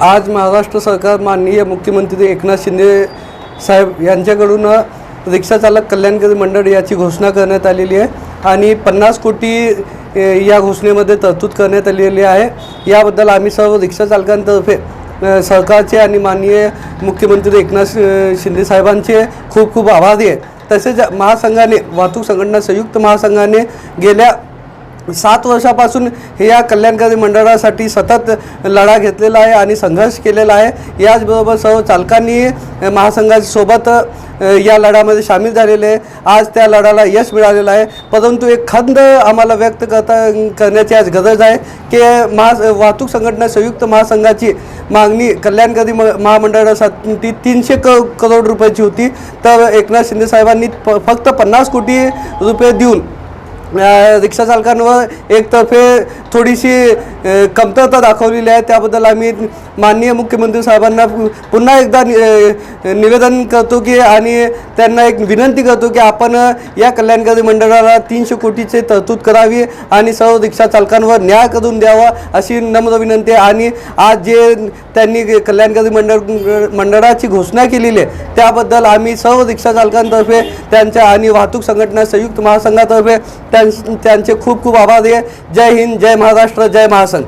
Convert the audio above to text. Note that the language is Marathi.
आज महाराष्ट्र सरकार माननीय मुख्यमंत्री एकनाथ शिंदे साहेब यांच्याकडून रिक्षाचालक कल्याणकारी मंडळ याची घोषणा करण्यात आलेली आहे आणि पन्नास कोटी या घोषणेमध्ये तरतूद करण्यात आलेली आहे. याबद्दल आम्ही सर्व रिक्षाचालकांतर्फे सरकारचे आणि माननीय मुख्यमंत्री एकनाथ शिंदे साहेबांचे खूप खूप आभारी आहे. तसेच महासंघाने वाहतूक संघटना संयुक्त महासंघाने गेल्या सात वर्षापासून हे या कल्याणकारी मंडळासाठी सतत लढा घेतलेला आहे आणि संघर्ष केलेला आहे. याचबरोबर सर्व चालकांनी महासंघासोबत या लढ्यामध्ये सामील झालेले आहे. आज त्या लढ्याला यश मिळालेलं आहे. परंतु एक खंद आम्हाला व्यक्त करता करण्याची आज गरज आहे की महा वाहतूक संघटना संयुक्त महासंघाची मागणी कल्याणकारी म महामंडळासाठी तीनशे क करोड रुपयाची होती. तर एकनाथ शिंदे साहेबांनी फ फक्त पन्नास कोटी रुपये देऊन अ, रिक्षा चालकांवर एकतर्फे थोडीशी कमतरता दाखवलेली आहे. त्याबद्दल आम्ही माननीय मुख्यमंत्री साहेबांना पुन्हा एकदा नि- निवेदन करतो की आणि त्यांना एक विनंती करतो की आपण या कल्याणकारी मंडळाला तीनशे कोटीचे तरतूद करावी आणि सर्व रिक्षा चालकांवर न्याय करून द्यावा अशी नम्र विनंती आहे. आणि आज जे त्यांनी कल्याणकारी मंडळ मंडळाची घोषणा केलेली आहे त्याबद्दल आम्ही सर्व रिक्षा चालकांतर्फे त्यांच्या आणि वाहतूक संघटना संयुक्त महासंघातर्फे त्या त्यांचे खूप खूप आभार आहे. जय हिंद जय महाराष्ट्र जय महासंघ.